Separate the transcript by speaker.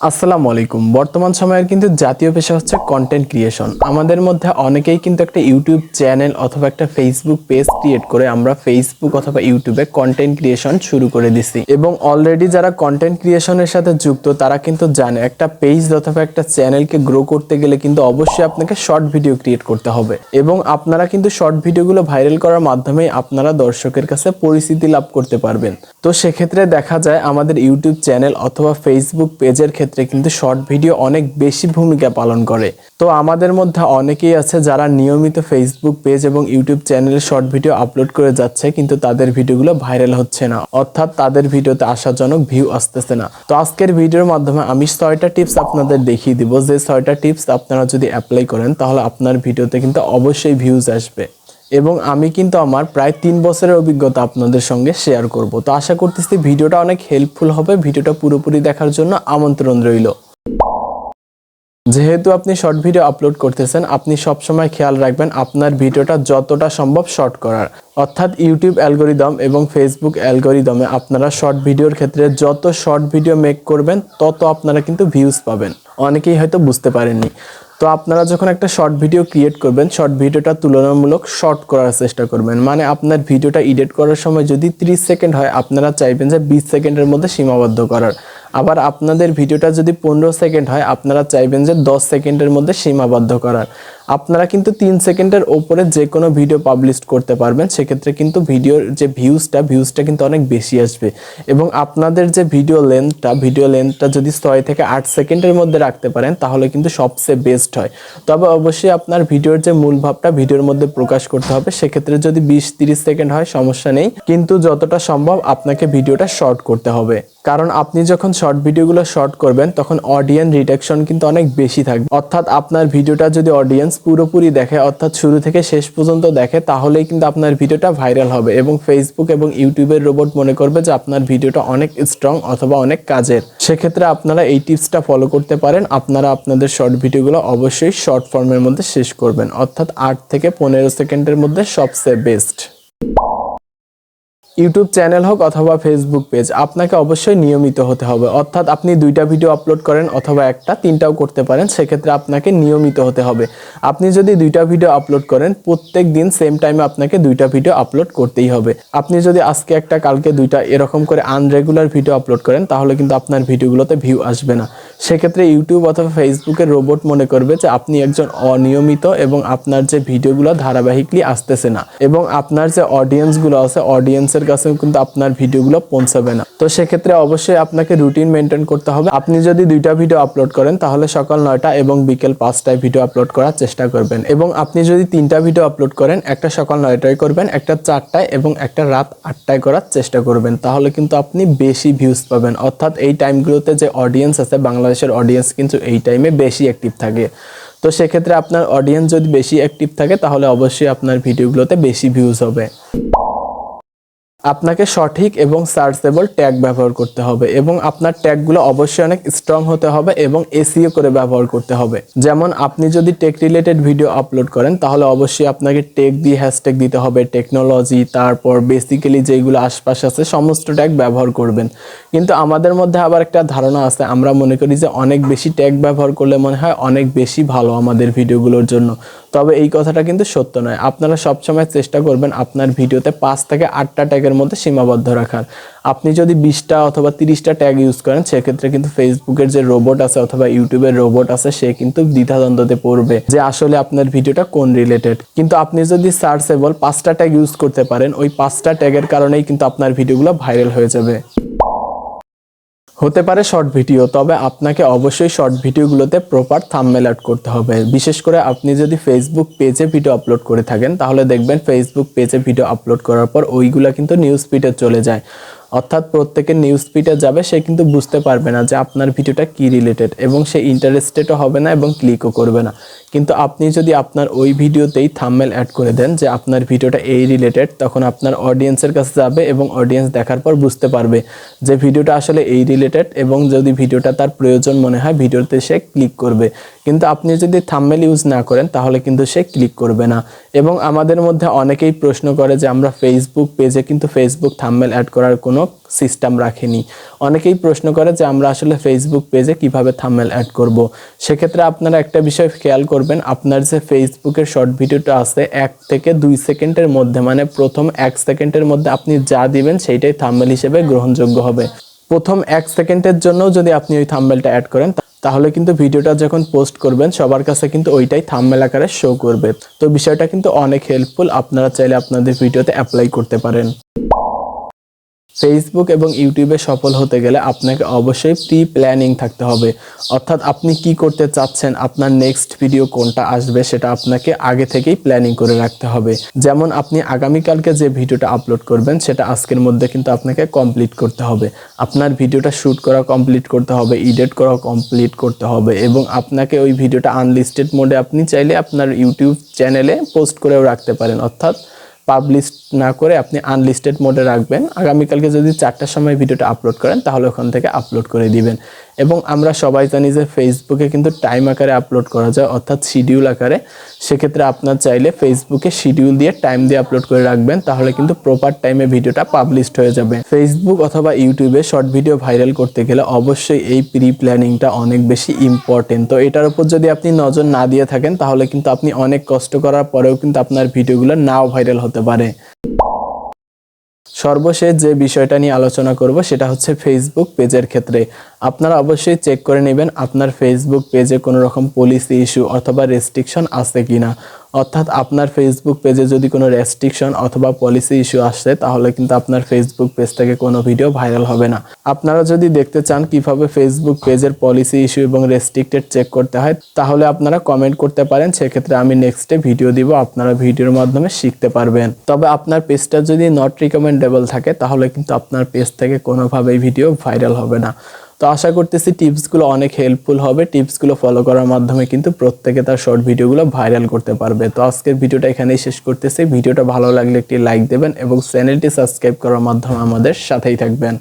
Speaker 1: আসসালামু আলাইকুম। বর্তমান সময়ের কিন্তু জাতীয় পেশা হচ্ছে কন্টেন্ট ক্রিয়েশন আমাদের মধ্যে অনেকেই কিন্তু একটা ইউটিউব চ্যানেল অথবা একটা ফেসবুক পেজ ক্রিয়েট করে আমরা ফেসবুক অথবা ইউটিউবে কন্টেন্ট ক্রিয়েশন শুরু করে দিছি। এবং অলরেডি যারা কন্টেন্ট ক্রিয়েশনের সাথে যুক্ত, তারা কিন্তু জানে একটা পেজ অথবা একটা চ্যানেলকে গ্রো করতে গেলে কিন্তু অবশ্যই আপনাকে শর্ট ভিডিও ক্রিয়েট করতে হবে। এবং আপনারা কিন্তু শর্ট ভিডিওগুলো ভাইরাল করার মাধ্যমে আপনারা দর্শকের কাছে পরিচিতি লাভ করতে পারবেন। তো সেক্ষেত্রে দেখা যায় আমাদের ইউটিউব চ্যানেল অথবা ফেসবুক পেজের ক্ষেত্রে কিন্তু শর্ট ভিডিও অনেক বেশি ভূমিকা পালন করে। তো আমাদের মধ্যে অনেকেই আছে যারা নিয়মিত ফেসবুক পেজ এবং ইউটিউব চ্যানেলে শর্ট ভিডিও আপলোড করে যাচ্ছে, কিন্তু তাদের ভিডিওগুলো ভাইরাল হচ্ছে না। অর্থাৎ তাদের ভিডিওতে আশাজনক ভিউ আসতেছে না। তো আজকের ভিডিওর মাধ্যমে আমি ছয়টা টিপস আপনাদের দেখিয়ে দিব। যে ছয়টা টিপস আপনারা যদি অ্যাপ্লাই করেন, তাহলে আপনার ভিডিওতে কিন্তু অবশ্যই ভিউজ আসবে। এবং আমি কিন্তু আমার প্রায় তিন বছরের অভিজ্ঞতা আপনাদের সঙ্গে শেয়ার করব। তো আশা করতেছি ভিডিওটা অনেক হেল্পফুল হবে, ভিডিওটা পুরোপুরি দেখার জন্য আমন্ত্রণ রইল। যেহেতু আপনি শর্ট ভিডিও আপলোড করতেছেন, আপনি সবসময় খেয়াল রাখবেন আপনার ভিডিওটা যতটা সম্ভব শর্ট করার। অর্থাৎ ইউটিউব অ্যালগোরিদম এবং ফেসবুক অ্যালগোরিদমে আপনারা শর্ট ভিডিওর ক্ষেত্রে যত শর্ট ভিডিও মেক করবেন, তত আপনারা কিন্তু ভিউজ পাবেন। অনেকেই হয়তো বুঝতে পারেননি। তো আপনারা যখন একটা শর্ট ভিডিও ক্রিয়েট করবেন শর্ট ভিডিওটা তুলনামূলক শর্ট করার চেষ্টা করবেন। মানে আপনার ভিডিওটা এডিট করার সময় যদি 30 সেকেন্ড হয়, আপনারা চাইবেন যে 20 সেকেন্ডের মধ্যে সীমাবদ্ধ করার। আবার আপনাদের ভিডিওটা যদি পনেরো সেকেন্ড হয়, আপনারা চাইবেন যে দশ সেকেন্ডের মধ্যে সীমাবদ্ধ করার। আপনারা কিন্তু তিন সেকেন্ডের ওপরে যে কোনো ভিডিও পাবলিশ করতে পারবেন। সেক্ষেত্রে কিন্তু ভিডিওর যে ভিউজটা ভিউজটা কিন্তু অনেক বেশি আসবে। এবং আপনাদের যে ভিডিও লেন্থটা ভিডিও লেন্থটা যদি ছয় থেকে আট সেকেন্ডের মধ্যে রাখতে পারেন, তাহলে কিন্তু সবচেয়ে বেস্ট হয়। তবে অবশ্যই আপনার ভিডিওর যে মূল ভাবটা ভিডিওর মধ্যে প্রকাশ করতে হবে। সেক্ষেত্রে যদি বিশ তিরিশ সেকেন্ড হয়, সমস্যা নেই। কিন্তু যতটা সম্ভব আপনাকে ভিডিওটা শর্ট করতে হবে। কারণ আপনি যখন শর্ট ভিডিওগুলো শর্ট করবেন, তখন অডিয়েন্স রিডাকশন কিন্তু অনেক বেশি থাকবে। অর্থাৎ আপনার ভিডিওটা যদি অডিয়েন্স পুরোপুরি দেখে, অর্থাৎ শুরু থেকে শেষ পর্যন্ত দেখে, তাহলেই কিন্তু আপনার ভিডিওটা ভাইরাল হবে এবং ফেসবুক এবং ইউটিউবের রোবট মনে করবে যে আপনার ভিডিওটা অনেক স্ট্রং অথবা অনেক কাজের। সেক্ষেত্রে আপনারা এই টিপসটা ফলো করতে পারেন। আপনারা আপনাদের শর্ট ভিডিওগুলো অবশ্যই শর্ট ফর্মের মধ্যে শেষ করবেন। অর্থাৎ আট থেকে পনেরো সেকেন্ডের মধ্যে সবচেয়ে বেস্ট ইউটিউব চ্যানেল হোক অথবা ফেসবুক পেজ আপনাকে অবশ্যই নিয়মিত হতে হবে। অর্থাৎ আপনি দুইটা ভিডিও আপলোড করেন অথবা একটা, তিনটাও করতে পারেন, সেক্ষেত্রে আপনাকে নিয়মিত হতে হবে। আপনি যদি দুইটা ভিডিও আপলোড করেন, প্রত্যেক দিন সেম টাইমে আপনাকে দুইটা ভিডিও আপলোড করতেই হবে। আপনি যদি আজকে একটা, কালকে দুইটা এরকম করে আনরেগুলার ভিডিও আপলোড করেন, তাহলে কিন্তু আপনার ভিডিওগুলোতে ভিউ আসবে না। সেক্ষেত্রে ইউটিউব অথবা ফেসবুকের রোবট মনে করবে যে আপনি একজন অনিয়মিত এবং আপনার যে ভিডিওগুলো ধারাবাহিকলি আসতেছে না। এবং আপনার যে অডিয়েন্সগুলো আছে অডিয়েন্সের কাছেও কিন্তু আপনার ভিডিওগুলো পৌঁছাবে না। তো সেক্ষেত্রে অবশ্যই আপনাকে রুটিন মেনটেন করতে হবে। আপনি যদি দুইটা ভিডিও আপলোড করেন, তাহলে সকাল নয়টা এবং বিকেল পাঁচটায় ভিডিও আপলোড করার চেষ্টা করবেন। এবং আপনি যদি তিনটা ভিডিও আপলোড করেন, একটা সকাল নয়টায় করবেন, একটা চারটায় এবং একটা রাত আটটায় করার চেষ্টা করবেন। তাহলে কিন্তু আপনি বেশি ভিউজ পাবেন। অর্থাৎ এই টাইমগুলোতে যে অডিয়েন্স আছে, বাংলাদেশের অডিয়েন্স কিন্তু এই টাইমে বেশি অ্যাক্টিভ থাকে। তো সেক্ষেত্রে আপনার অডিয়েন্স যদি বেশি অ্যাক্টিভ থাকে, তাহলে অবশ্যই আপনার ভিডিওগুলোতে বেশি ভিউজ হবে। আপনাকে সঠিক এবং সার্চেবল ট্যাগ ব্যবহার করতে হবে এবং আপনার ট্যাগগুলো অবশ্যই অনেক স্ট্রং হতে হবে এবং এসিও করে ব্যবহার করতে হবে। যেমন আপনি যদি টেক রিলেটেড ভিডিও আপলোড করেন, তাহলে অবশ্যই আপনাকে টেক দিয়ে হ্যাশট্যাগ দিতে হবে টেকনোলজি তারপর বেসিক্যালি যেগুলো আশপাশ আছে, সমস্ত ট্যাগ ব্যবহার করবেন। কিন্তু আমাদের মধ্যে আবার একটা ধারণা আছে, আমরা মনে করি যে অনেক বেশি ট্যাগ ব্যবহার করলে মনে হয় অনেক বেশি ভালো আমাদের ভিডিওগুলোর জন্য। তবে এই কথাটা কিন্তু সত্য নয়। আপনারা সবসময় চেষ্টা করবেন আপনার ভিডিওতে পাঁচ থেকে আটটা ট্যাগের মধ্যে সীমাবদ্ধ রাখার। আপনি যদি বিশটা অথবা তিরিশটা ট্যাগ ইউজ করেন, সেক্ষেত্রে কিন্তু ফেসবুকের যে রোবট আছে অথবা ইউটিউবের রোবট আছে, সে কিন্তু দ্বিধাদ্বন্দ্বতে পড়বে যে আসলে আপনার ভিডিওটা কোন রিলেটেড কিন্তু আপনি যদি সার্চেবল পাঁচটা ট্যাগ ইউজ করতে পারেন, ওই পাঁচটা ট্যাগের কারণেই কিন্তু আপনার ভিডিওগুলো ভাইরাল হয়ে যাবে। হতে পারে শর্ট ভিডিও তবে আপনাকে অবশ্যই শর্ট ভিডিওগুলোতে প্রপার থাম্বনেল অ্যাড করতে হবে। বিশেষ করে আপনি যদি ফেসবুক পেজে ভিডিও আপলোড করে থাকেন, তাহলে দেখবেন ফেসবুক পেজে ভিডিও আপলোড করার পর ওইগুলো কিন্তু নিউজ ফিডে চলে যায়। অর্থাৎ প্রত্যেকের নিউজ ফিডে যাবে, সে কিন্তু বুঝতে পারবে না যে আপনার ভিডিওটা কি রিলেটেড এবং সে ইন্টারেস্টেডও হবে না এবং ক্লিকও করবে না। কিন্তু আপনি যদি আপনার ওই ভিডিওতেই থাম্বনেল অ্যাড করে দেন যে আপনার ভিডিওটা এই রিলেটেড তখন আপনার অডিয়েন্সের কাছে যাবে এবং অডিয়েন্স দেখার পর বুঝতে পারবে যে ভিডিওটা আসলে এই রিলেটেড এবং যদি ভিডিওটা তার প্রয়োজন মনে হয় ভিডিওতে সে ক্লিক করবে। কিন্তু আপনি যদি থাম্বনেল ইউজ না করেন, তাহলে কিন্তু সে ক্লিক করবে না। এবং আমাদের মধ্যে অনেকেই প্রশ্ন করে যে আমরা ফেসবুক পেজে কিন্তু ফেসবুক থাম্বনেল অ্যাড করার কোনো সিস্টেম রাখেনি। অনেকেই প্রশ্ন করে যে আমরা আসলে ফেসবুক পেজে কীভাবে থাম্বনেল অ্যাড করব। সেক্ষেত্রে আপনারা একটা বিষয় খেয়াল করবেন, আপনার যে ফেসবুকের শর্ট ভিডিওটা আছে, এক থেকে দুই সেকেন্ডের মধ্যে মানে প্রথম এক সেকেন্ডের মধ্যে আপনি যা দিবেন সেইটাই থাম্বনেল হিসেবে গ্রহণযোগ্য হবে। প্রথম এক সেকেন্ডের জন্য যদি আপনি ওই থাম্বনেলটা অ্যাড করেন, তাহলে কিন্তু ভিডিওটা যখন পোস্ট করবেন, সবার কাছে কিন্তু ওইটাই থাম্বনেল আকারে শো করবে। তো বিষয়টা কিন্তু অনেক হেল্পফুল আপনারা চাইলে আপনাদের ভিডিওতে অ্যাপ্লাই করতে পারেন। ফেসবুক এবং ইউটিউবে সফল হতে গেলে আপনাকে অবশ্যই প্রি প্ল্যানিং থাকতে হবে। অর্থাৎ আপনি কি করতে চাচ্ছেন, আপনার নেক্সট ভিডিও কোনটা আসবে সেটা আপনাকে আগে থেকেই প্ল্যানিং করে রাখতে হবে। যেমন আপনি আগামীকালকে যে ভিডিওটা আপলোড করবেন, সেটা আজকের মধ্যে কিন্তু আপনাকে কমপ্লিট করতে হবে। আপনার ভিডিওটা শ্যুট করা কমপ্লিট করতে হবে এডিট করা কমপ্লিট করতে হবে এবং আপনাকে ওই ভিডিওটা আনলিস্টেড মোডে আপনি চাইলে আপনার ইউটিউব চ্যানেলে পোস্ট করেও রাখতে পারেন। অর্থাৎ পাবলিশ না করে আপনি আনলিস্টেড মোডে রাখবেন। আগামীকালকে যদি চারটার সময় ভিডিওটা আপলোড করেন, তাহলে ওখান থেকে আপলোড করে দিবেন। এবং আমরা সবাই জানি যে ফেসবুকে কিন্তু টাইম আকারে আপলোড করা যায়, অর্থাৎ শিডিউল আকারে। সেক্ষেত্রে আপনার চাইলে ফেসবুকে শিডিউল দিয়ে টাইম দিয়ে আপলোড করে রাখবেন, তাহলে কিন্তু প্রপার টাইমে ভিডিওটা পাবলিশড হয়ে যাবে। ফেসবুক অথবা ইউটিউবে শর্ট ভিডিও ভাইরাল করতে গেলে অবশ্যই এই প্রি প্ল্যানিংটা অনেক বেশি ইম্পর্টেন্ট তো এটার উপর যদি আপনি নজর না দিয়ে থাকেন, তাহলে কিন্তু আপনি অনেক কষ্ট করার পরেও কিন্তু আপনার ভিডিওগুলো নাও ভাইরাল হতে পারে। সর্বশেষ যে বিষয়টা নিয়ে আলোচনা করব সেটা হচ্ছে ফেসবুক পেজের ক্ষেত্রে। আপনারা অবশ্যই চেক করে নেবেন আপনার ফেসবুক পেজে কোনো রকম পলিসি ইস্যু অথবা রেস্ট্রিকশন আছে কিনা। অর্থাৎ আপনার ফেসবুক পেজে যদি কোনো রেস্ট্রিকশন অথবা পলিসি ইস্যু আসে, তাহলে কিন্তু আপনার ফেসবুক পেজ থেকে কোনো ভিডিও ভাইরাল হবে না। আপনারা যদি দেখতে চান কীভাবে ফেসবুক পেজের পলিসি ইস্যু এবং রেস্ট্রিক্টেড চেক করতে হয়, তাহলে আপনারা কমেন্ট করতে পারেন। সেক্ষেত্রে আমি নেক্সটে ভিডিও দিব, আপনারা ভিডিওর মাধ্যমে শিখতে পারবেন। তবে আপনার পেজটা যদি নট রিকমেন্ডেবল থাকে, তাহলে কিন্তু আপনার পেজ থেকে কোনোভাবেই ভিডিও ভাইরাল হবে না। তো আশা করতেছি টিপসগুলো অনেক হেল্পফুল হবে। টিপসগুলো ফলো করার মাধ্যমে কিন্তু প্রত্যেকে তার শর্ট ভিডিওগুলো ভাইরাল করতে পারবে। তো আজকের ভিডিওটা এখানেই শেষ করতেছি। ভিডিওটা ভালো লাগলে একটি লাইক দেবেন এবং চ্যানেলটি সাবস্ক্রাইব করার মাধ্যমে আমাদের সাথেই থাকবেন।